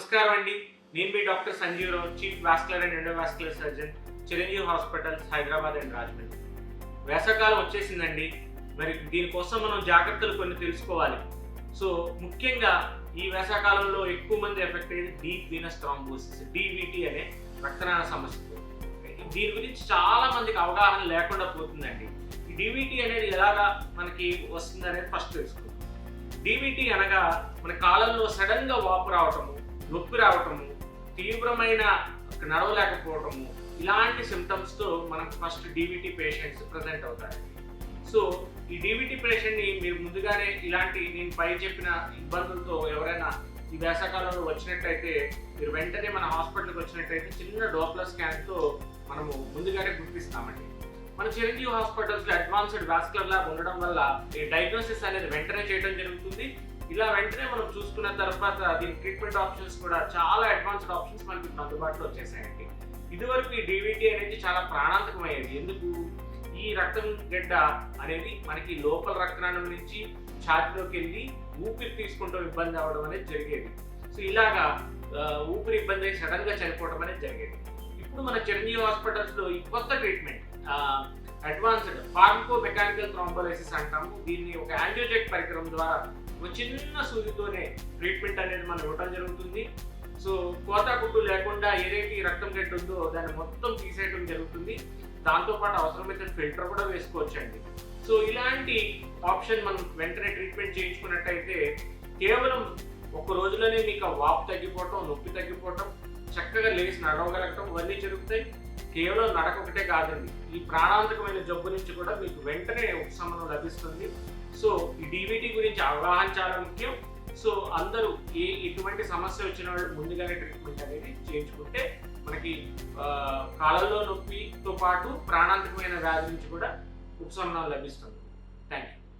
నమస్కారం అండి. నేను మీ doctor Sanjeev Rao chief vascular and endovascular surgeon Chiranjeevi hospitals Hyderabad and Rajahmundry. వేసవకాలం వచ్చేసిందండి. మరి దీనికోసం మనం జాగ్రత్తలు కొన్ని తెలుసుకోవాలి. సో ముఖ్యంగా ఈ వేసవకాలంలో ఎక్కువ మంది ఎఫెక్ట్ అయ్యేది డీప్ వీనస్ థ్రాంబోసిస్ డీవీటీ అనే రక్తనాళ సమస్య. దీని గురించి చాలా మందికి అవగాహన లేకుండా పోతుందండి. ఈ డీవీటీ అనేది ఎలాగా మనకి వస్తుంది అనేది ఫస్ట్ తెలుసుకుందాం డీవీటీ అనగా మన కాలంలో సడన్గా వాపు రావటము నొప్పి రావటము తీవ్రమైన నడవలేకపోవటము ఇలాంటి సిమ్టమ్స్తో మనం మనకు ఫస్ట్ డీబీటీ పేషెంట్స్ ప్రజెంట్ అవుతారు. సో ఈ డీబీటీ పేషెంట్ని మీరు ముందుగానే ఇలాంటి నేను పై చెప్పిన ఇబ్బందులతో ఎవరైనా ఈ వేసవకాలంలో వచ్చినట్టయితే మీరు వెంటనే మన హాస్పిటల్కి వచ్చినట్టయితే చిన్న డోప్ల స్కాన్తో మనము ముందుగానే గుర్తిస్తామండి. మన చిరంజీవి హాస్పిటల్స్లో అడ్వాన్స్డ్ వాస్కులర్ ల్యాబ్ ఉండడం వల్ల ఈ డయాగ్నోసిస్ అనేది వెంటనే చేయడం జరుగుతుంది. ఇలా వెంటనే మనం చూసుకున్న తర్వాత దీని ట్రీట్మెంట్ ఆప్షన్స్ కూడా చాలా అడ్వాన్స్డ్ ఆప్షన్స్ మనకి అందుబాటులో వచ్చేసాయండి. ఇదివరకు ఈ డివిటీ అనేది చాలా ప్రాణాంతకమయ్యేది. ఎందుకు? ఈ రక్తం గడ్డ అనేది మనకి లోపల రక్తనాళం నుంచి ఛాతిలోకి వెళ్ళి ఊపిరి తీసుకుంటూ ఇబ్బంది అవ్వడం అనేది జరిగేది. సో ఇలాగా ఊపిరి ఇబ్బంది అయ్యి సడన్గా చనిపోవడం అనేది జరిగేది. ఇప్పుడు మన చిరంజీవి హాస్పిటల్స్లో ఈ కొత్త treatment advanced pharmacomechanical thrombolysis అంటాము. దీన్ని ఒక యాంజియోజెక్ పరికరం ద్వారా ఒక చిన్న సూదితోనే ట్రీట్మెంట్ అనేది మనం ఇవ్వడం జరుగుతుంది. సో కోత కుట్టు లేకుండా ఏదైతే రక్తం గట్టి ఉందో దాన్ని మొత్తం తీసేయడం జరుగుతుంది. దాంతోపాటు అవసరమైతే ఫిల్టర్ కూడా వేసుకోవచ్చండి. సో ఇలాంటి ఆప్షన్ మనం వెంటనే ట్రీట్మెంట్ చేయించుకున్నట్టయితే కేవలం ఒక రోజులోనే మీకు ఆ వాపు తగ్గిపోవటం నొప్పి తగ్గిపోవటం చక్కగా లేచి నడవగలగటం ఇవన్నీ జరుగుతాయి. కేవలం నడక ఒకటే కాదండి. ఈ ప్రాణాంతకమైన జబ్బు నుంచి కూడా మీకు వెంటనే ఉపశమనం లభిస్తుంది. సో ఈ డీబీటీ గురించి అవగాహన చాలా ముఖ్యం. సో అందరూ ఏ ఎటువంటి సమస్య వచ్చిన వాళ్ళు ముందుగానే ట్రీట్మెంట్ అనేది చేయించుకుంటే మనకి ఆ, కాలంలో నొప్పితో పాటు ప్రాణాంతకమైన వ్యాధి నుంచి కూడా ఉపశమనం లభిస్తుంది. Thank you